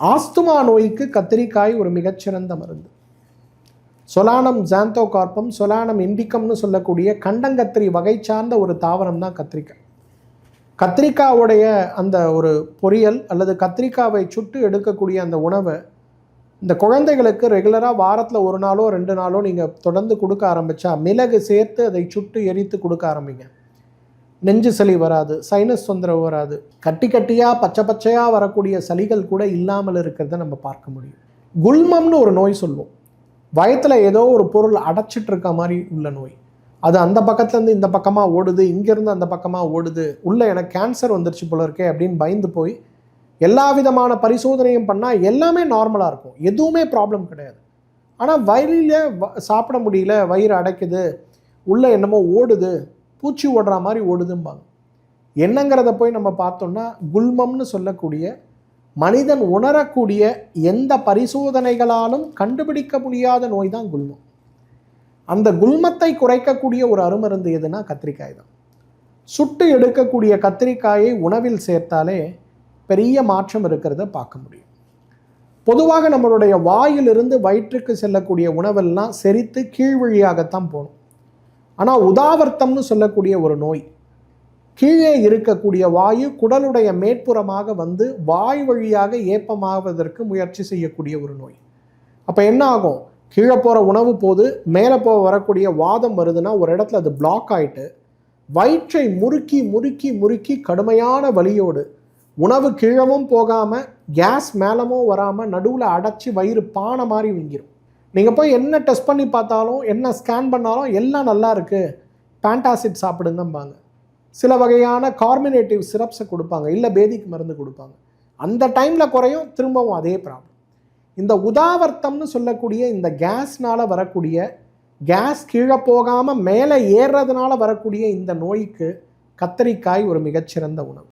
Asthma நோய்க்கு கத்திரிக்காய் ஒரு மிகச்சிறந்த மருந்து. சொலானம் ஜாந்தோ கார்பம் சொலானம் இண்டிக்கம்னு சொல்லக்கூடிய கண்டங்கத்திரி வகை சார்ந்த ஒரு தாவரம் தான் கத்திரிக்காய். கத்திரிக்காவுடைய அந்த ஒரு பொரியல் அல்லது கத்திரிக்காவை சுட்டு எடுக்கக்கூடிய அந்த உணவை இந்த குழந்தைகளுக்கு ரெகுலராக வாரத்தில் ஒரு நாளோ ரெண்டு நாளோ நீங்கள் தொடர்ந்து கொடுக்க ஆரம்பித்தா மிளகு சேர்த்து அதை சுட்டு எரித்து கொடுக்க ஆரம்பிங்க. நெஞ்சு சளி வராது சைனஸ் தொந்தரவு வராது. கட்டி கட்டியாக பச்சை பச்சையாக வரக்கூடிய சளிகள் கூட இல்லாமல் இருக்கிறத நம்ம பார்க்க முடியும். குல்மம்னு ஒரு நோய் சொல்லுவோம். வயத்தில் ஏதோ ஒரு பொருள் அடைச்சிட்டு இருக்க மாதிரி உள்ள நோய். அது அந்த பக்கத்துலேருந்து இந்த பக்கமாக ஓடுது இங்கேருந்து அந்த பக்கமாக ஓடுது உள்ளே எனக்கு கேன்சர் வந்துருச்சு போல இருக்கே அப்படின்னு பயந்து போய் எல்லா விதமான பரிசோதனையும் பண்ணால் எல்லாமே நார்மலாக இருக்கும். எதுவுமே ப்ராப்ளம் கிடையாது. ஆனால் வயிறில் வ- சாப்பிட முடியல வயிறு அடைக்குது உள்ளே என்னமோ ஓடுது பூச்சி ஓடுற மாதிரி ஓடுதும்பாங்க. என்னங்கிறத போய் நம்ம பார்த்தோம்னா குல்மம்னு சொல்லக்கூடிய மனிதன் உணரக்கூடிய எந்த பரிசோதனைகளாலும் கண்டுபிடிக்க முடியாத நோய் தான் குல்மம். அந்த குல்மத்தை குறைக்கக்கூடிய ஒரு அருமருந்து எதுனா கத்திரிக்காய் தான். சுட்டு எடுக்கக்கூடிய கத்திரிக்காயை உணவில் சேர்த்தாலே பெரிய மாற்றம் இருக்கிறத பார்க்க முடியும். பொதுவாக நம்மளுடைய வாயிலிருந்து வயிற்றுக்கு செல்லக்கூடிய உணவெல்லாம் செரித்து கீழ் வழியாகத்தான் போகணும். ஆனால் உதாவர்த்தம்னு சொல்லக்கூடிய ஒரு நோய். கீழே இருக்கக்கூடிய வாயு குடலுடைய மேற்புறமாக வந்து வாய் வழியாக ஏப்பமாவதற்கு முயற்சி செய்யக்கூடிய ஒரு நோய். அப்போ என்ன ஆகும்? கீழே போகிற உணவு போது மேலே போக வரக்கூடிய வாதம் வருதுன்னா ஒரு இடத்துல அது பிளாக் ஆகிட்டு வயிற்றை முறுக்கி முறுக்கி முறுக்கி கடுமையான வலியோடு உணவு கீழவும் போகாமல் கேஸ் மேலமும் வராமல் நடுவில் அடைச்சி வயிறு பானை மாதிரி விங்கிரும். நீங்கள் போய் என்ன டெஸ்ட் பண்ணி பார்த்தாலும் என்ன ஸ்கேன் பண்ணாலும் எல்லாம் நல்லா இருக்குது பேண்டாசிட் சாப்பிடுங்கம்பாங்க. சில வகையான கார்மினேட்டிவ் சிரப்ஸை கொடுப்பாங்க. இல்லை பேதிக்கு மருந்து கொடுப்பாங்க. அந்த டைமில் குறையும் திரும்பவும் அதே ப்ராப்ளம் இந்த உதாவர்த்தம்னு சொல்லக்கூடிய இந்த கேஸ்னால் வரக்கூடிய கேஸ் கீழே போகாமல் மேலே ஏறுறதுனால வரக்கூடிய இந்த நோய்க்கு கத்தரிக்காய் ஒரு மிகச்சிறந்த உணவு.